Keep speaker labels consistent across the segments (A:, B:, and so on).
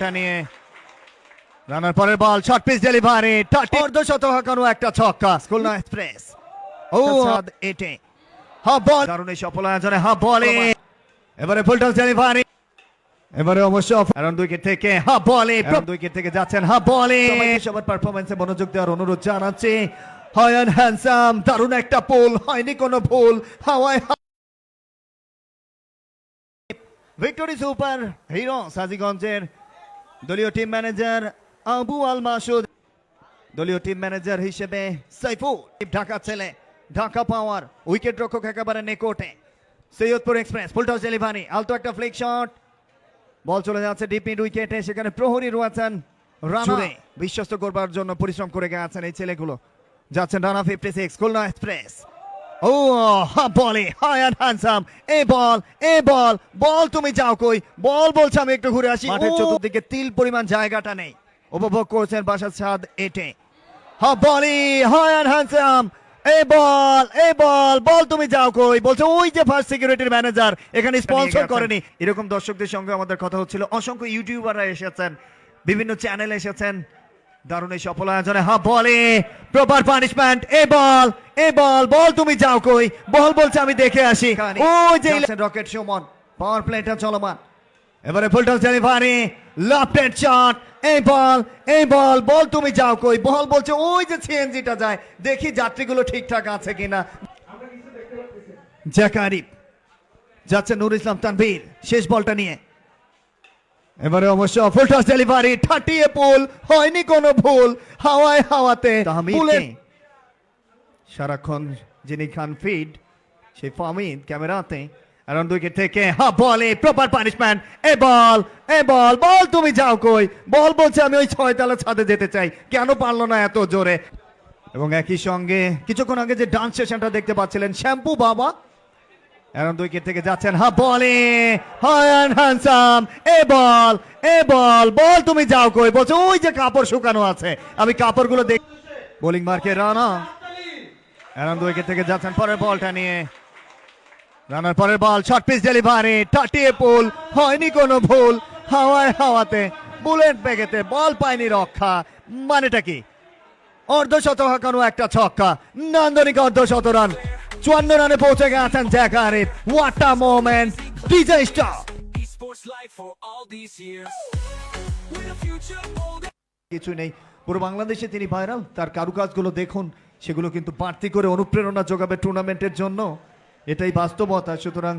A: নিয়ে রানার পরের বল শর্ট পিচ ডেলিভারি অর্ধ শত হাঁকানো একটা ছক্কা এক্সপ্রেস ও। এটে। হা বল। দারুণ এই সফল আয়োজনে হা বলে এবারে ফুল টস ডেলিভারি এবারে অবশ্য কারণ উইকেট থেকে হা বলে উইকেট থেকে যাচ্ছেন হা বলে সবার পারফরমেন্সে মনোযোগ দেওয়ার অনুরোধ জানাচ্ছি। হয়ান হ্যান্ডসাম দারুণ একটা পোল হয়নি কোনো ভুল। হাওয়ায় ভিক্টোরি সুপার হিরো সাজিগঞ্জের দলীয় টিম ম্যানেজার আবু আল মাসুদ দলীয় টিম ম্যানেজার হিসেবে সাইফুল ঢাকা ছেলে ঢাকা পাওয়ার উইকেট রক্ষক একেবারে নিকটে। সৈয়দপুর এক্সপ্রেস ফুলটস ডেলিভারি আলতো একটা ফ্লিক শট বল চলে যাচ্ছে ডিপ মিড উইকেটে সেখানে প্রহরী রয়েছেন রানা। বিশ্বস্ত করবার জন্য পরিশ্রম করে গেছেন এই ছেলেগুলো। যাচ্ছেন Rana fifty six Khulna express ও বলে হায়ান হ্যান্ডসাম এ বল এ বল বল তুমি যাও কই? বল বলছে আমি একটু ঘুরে আসি। মাঠের চতুর্দিকে তিল পরিমাণ জায়গাটা নেই। উপভোগ করছেন বাসার ছাদ এটে। হা বলি হায়ান হ্যান্ডসাম এ বল এ বল বল তুমি যাও কই? বলছে ওই যে ফার্স্ট সিকিউরিটির ম্যানেজার এখানে স্পন্সর করেনি। এরকম দর্শকদের সঙ্গে আমাদের কথা হচ্ছিল। অসংখ্য ইউটিউবাররা এসেছেন বিভিন্ন চ্যানেল এসেছেন। দারুণ এই সফল আয়োজনে। হা বলে প্রপার পানিশমেন্ট এ বল এ বল বল তুমি যাও কই? বল বলছে আমি দেখে আসি। ওই যে রকেট সুমন পাওয়ার প্লেটা চলমান। এবারে ফুলটস ডেলিভারি লেফট শট এই বল এই বল বল তুমি যাও কই? বল বলছে ওই যে সিএনজিটা যায় দেখি যাত্রীগুলো ঠিকঠাক আছে কিনা। জ্যাকারিব যাচ্ছে নুর ইসলাম তানভীর শেষ বলটা নিয়ে। এবারে অবশ্য ফুলটস ডেলিভারি ঠাটিয়ে পুল হয়নি কোনো ভুল হাওয়ায় হাওয়াতে পুলের সারাক্ষণ যিনি খান ফিড সেই ফামিদ ক্যামেরাতে অ্যারাউন্ড উইকেট থেকে হা বলে প্রপার পানিশমেন্ট এ বল এ বল বল তুমি যাও কই? বল বলছে, আমি ওই ছয়তলা ছাদে যেতে চাই। কেন পারল না এত জোরে? এবং একই সঙ্গে কিছুক্ষণ আগে যে ডান্স সেশনটা দেখতে পাচ্ছিলেন, শ্যাম্পু বাবা। অ্যারাউন্ড উইকেট থেকে যাচ্ছেন। হা বলে হায়ান হ্যান্ডসাম এ বল এ বল বল তুমি যাও কই? বলছে, ওই যে কাপড় শুকানো আছে। আমি কাপড়গুলো দেখ বোলিং মার্কে রানা। অ্যারাউন্ড উইকেট থেকে যাচ্ছেন পরের বলটা নিয়ে। রানার পরের বল শর্ট পিচ ডেলিভারি টাটিয়ে পুল হয়নি কোনো ভুল হাওয়ায় হাওয়াতে বুলেট বেগেতে বল পায়নি রক্ষা মানেটা কি? অর্ধ শত হাঁকানো একটা ছক্কা নান্দনিক অর্ধ শত রান চুয়ান্ন রানে পৌঁছে গেছেন জ্যাকারে what a moment DJ star কিছু নেই পুরো বাংলাদেশে তিনি ভাইরাল তার কারুকাজগুলো দেখুন সেগুলো কিন্তু বাড়তি করে অনুপ্রেরণা যোগাবে টুর্নামেন্টের জন্য। এটাই বাস্তবতা। সুতরাং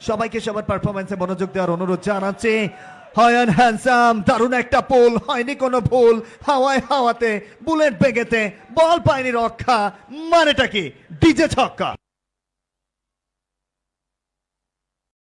A: সবাইকে সবার পারফরমেন্সে মনোযোগ দেওয়ার অনুরোধ জানাচ্ছি। হয়ান হ্যান্ডসাম দারুণ একটা পোল হয়নি কোনো ভুল। হাওয়ায় হাওয়াতে বুলেট বেগেতে, বল পায়নি রক্ষা। মানেটা কি? ডিজে ছক্কা।